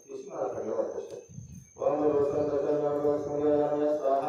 తీసి మన కళ్ళు పట్టేస్తారు ఓం స్వాహ.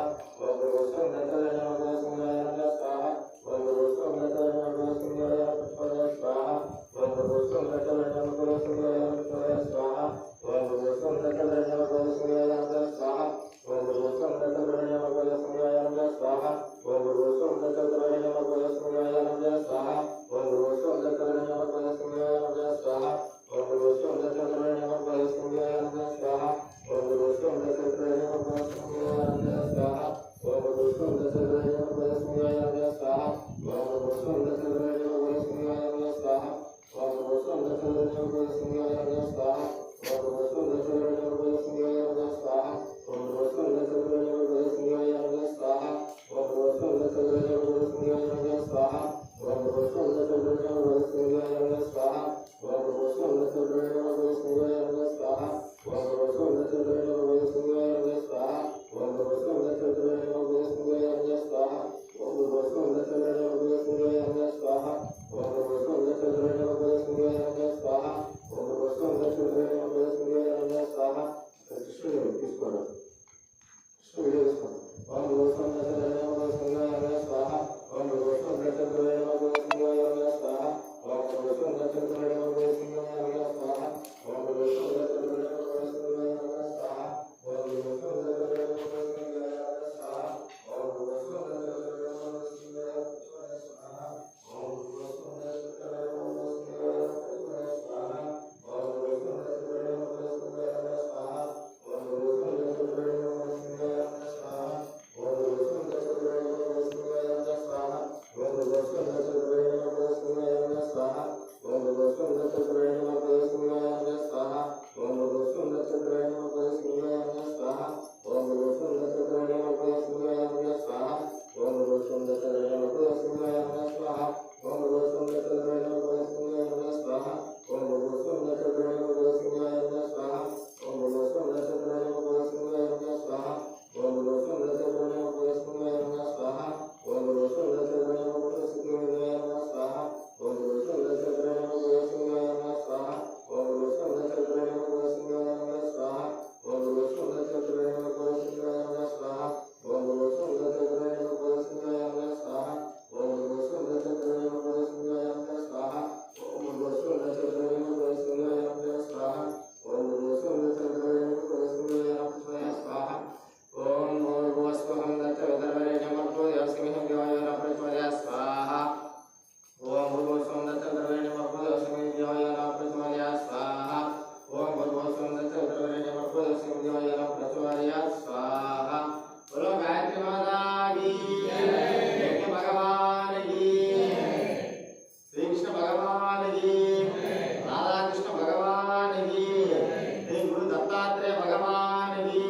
భగవానుడి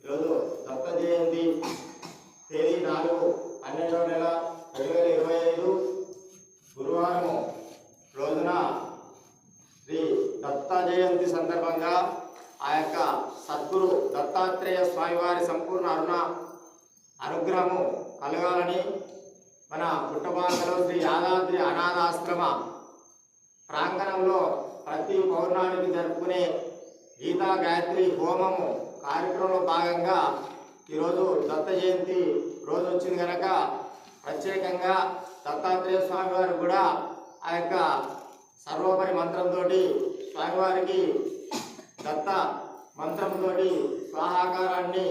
ఈరోజు దత్త జయంతి తేదీ నాలుగు పన్నెండవ నెల రెండు వేల ఇరవై ఐదు గురువారం రోజున శ్రీ దత్త జయంతి సందర్భంగా ఆ యొక్క సద్గురు దత్తాత్రేయ స్వామివారి సంపూర్ణ అరుణ అనుగ్రహము కలగాలని మన పుట్టబాకలో శ్రీ యాదాద్రి అనాథాశ్రమ ప్రాంగణంలో ప్రతి పౌర్ణానికి జరుపుకునే గీతా గాయత్రి హోమము కార్యక్రమంలో భాగంగా ఈరోజు దత్త జయంతి రోజు వచ్చింది కనుక ప్రత్యేకంగా దత్తాత్రేయ స్వామి వారు కూడా ఆ యొక్క సర్వోపరి మంత్రంతో స్వామివారికి దత్త మంత్రంతో స్వాహాకారాన్ని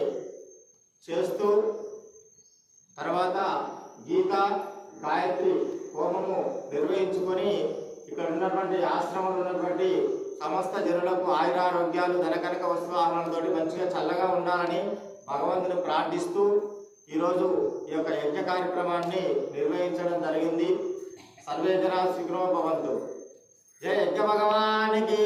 చేస్తూ తర్వాత గీత గాయత్రి హోమము నిర్వహించుకొని ఇక్కడ ఉన్నటువంటి ఆశ్రమంలో ఉన్నటువంటి సమస్త జనులకు ఆయురారోగ్యాలు ధనకనక వస్తువాహనతోటి మంచిగా చల్లగా ఉండాలని భగవంతుని ప్రార్థిస్తూ ఈరోజు ఈ యొక్క యజ్ఞ కార్యక్రమాన్ని నిర్వహించడం జరిగింది. సర్వేజన శీఘ్రో భవంతు. జయ యజ్ఞ భగవానికి.